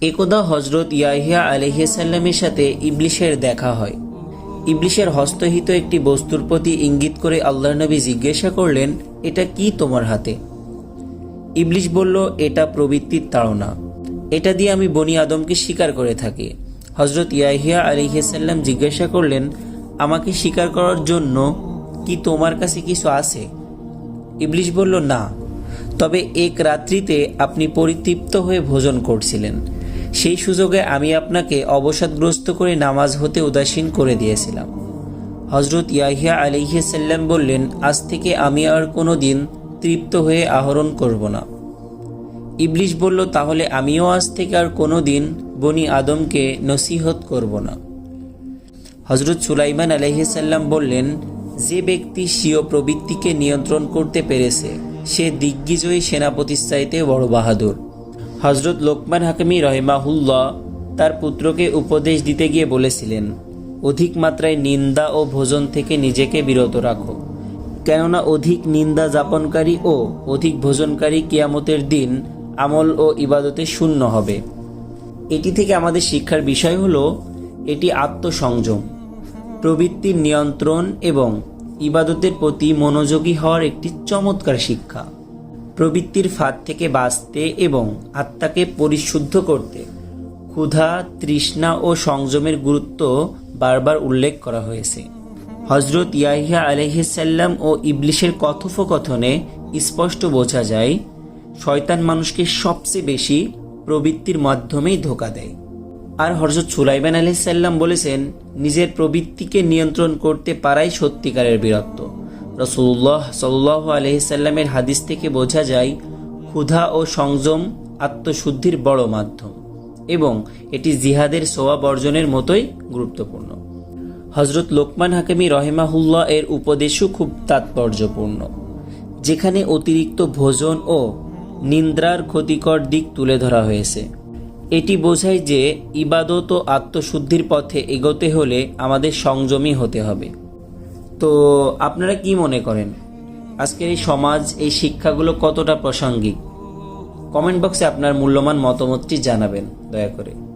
একদা হজরত ইয়াহিয়া আলহিসাল্লামের সাথে ইবলিশের দেখা হয়। ইবলিশের হস্তহিত একটি বস্তুর প্রতি ইঙ্গিত করে আল্লাহ নবী জিজ্ঞাসা করলেন, এটা কি তোমার হাতে? ইবলিশ বলল, এটা প্রবৃত্তির তাড়না। এটা দিয়ে আমি বনি আদমকে স্বীকার করে থাকি। হজরত ইয়াহিয়া আলিহাসাল্লাম জিজ্ঞাসা করলেন, আমাকে স্বীকার করার জন্য কি তোমার কাছে কিছু আছে? ইবলিশ বলল, না। তবে এক রাত্রিতে আপনি পরিতৃপ্ত হয়ে ভোজন করছিলেন। সেই সুযোগে আমি আপনাকে অবসাদগ্রস্ত করে নামাজ হতে উদাসীন করে দিয়েছিলাম। হজরত ইয়াহিয়া আলিহাসাল্লাম বললেন, আজ থেকে আমি আর কোনো দিন তৃপ্ত হয়ে আহরণ করব না। ইবলিশ বলল, তাহলে আমিও আজ থেকে আর কোনো দিন বনি আদমকে নসিহত করব না। হজরত সুলাইমান আলহিসাল্লাম বললেন, যে ব্যক্তি স্বীয় প্রবৃত্তিকে নিয়ন্ত্রণ করতে পেরেছে, সে দিগ্বিজয়ী সেনাপতির চাইতে বড় বাহাদুর। হজরত লোকমান হাকিমি রহিমাহুল্লাহ তার পুত্রকে উপদেশ দিতে গিয়ে বলেছিলেন, অধিক মাত্রায় নিন্দা ও ভোজন থেকে নিজেকে বিরত রাখো। কেননা অধিক নিন্দা যাপনকারী ও অধিক ভোজনকারী কিয়ামতের দিন আমল ও ইবাদতে শূন্য হবে। এটি থেকে আমাদের শিক্ষার বিষয় হল, এটি আত্মসংযম, প্রবৃত্তির নিয়ন্ত্রণ এবং ইবাদতের প্রতি মনোযোগী হওয়ার একটি চমৎকার শিক্ষা। প্রবৃত্তির ফাঁদ থেকে বাঁচতে এবং আত্মাকে পরিশুদ্ধ করতে ক্ষুধা, তৃষ্ণা ও সংযমের গুরুত্ব বারবার উল্লেখ করা হয়েছে। হজরত ইয়াহিয়া আলহিসাল্লাম ও ইবলিশের কথোপকথনে স্পষ্ট বোঝা যায়, শয়তান মানুষকে সবচেয়ে বেশি প্রবৃত্তির মাধ্যমেই ধোকা দেয়। আর হরজত সুলাইমান আলহিসাল্লাম বলেছেন, নিজের প্রবৃত্তিকে নিয়ন্ত্রণ করতে পারাই সত্যিকারের বীরত্ব। রসুল্লাহ সাল্লাহ আলহিসাল্লামের হাদিস থেকে বোঝা যায়, ক্ষুধা ও সংযম আত্মশুদ্ধির বড় মাধ্যম এবং এটি জিহাদের সোয়া বর্জনের মতোই গুরুত্বপূর্ণ। হজরত লোকমান হাকিমি রহেমাহুল্লাহ এর উপদেশও খুব তাৎপর্যপূর্ণ, যেখানে অতিরিক্ত ভোজন ও নিন্দ্রার ক্ষতিকর দিক তুলে ধরা হয়েছে। এটি বোঝায় যে ইবাদত ও আত্মশুদ্ধির পথে এগোতে হলে আমাদের সংযমী হতে হবে। তো আপনারা কি মনে করেন? আজকের এই সমাজ, এই শিক্ষাগুলো কতটা প্রাসঙ্গিক? কমেন্ট বক্সে আপনার মূল্যবান মতামতটি জানাবেন, দয়া করে।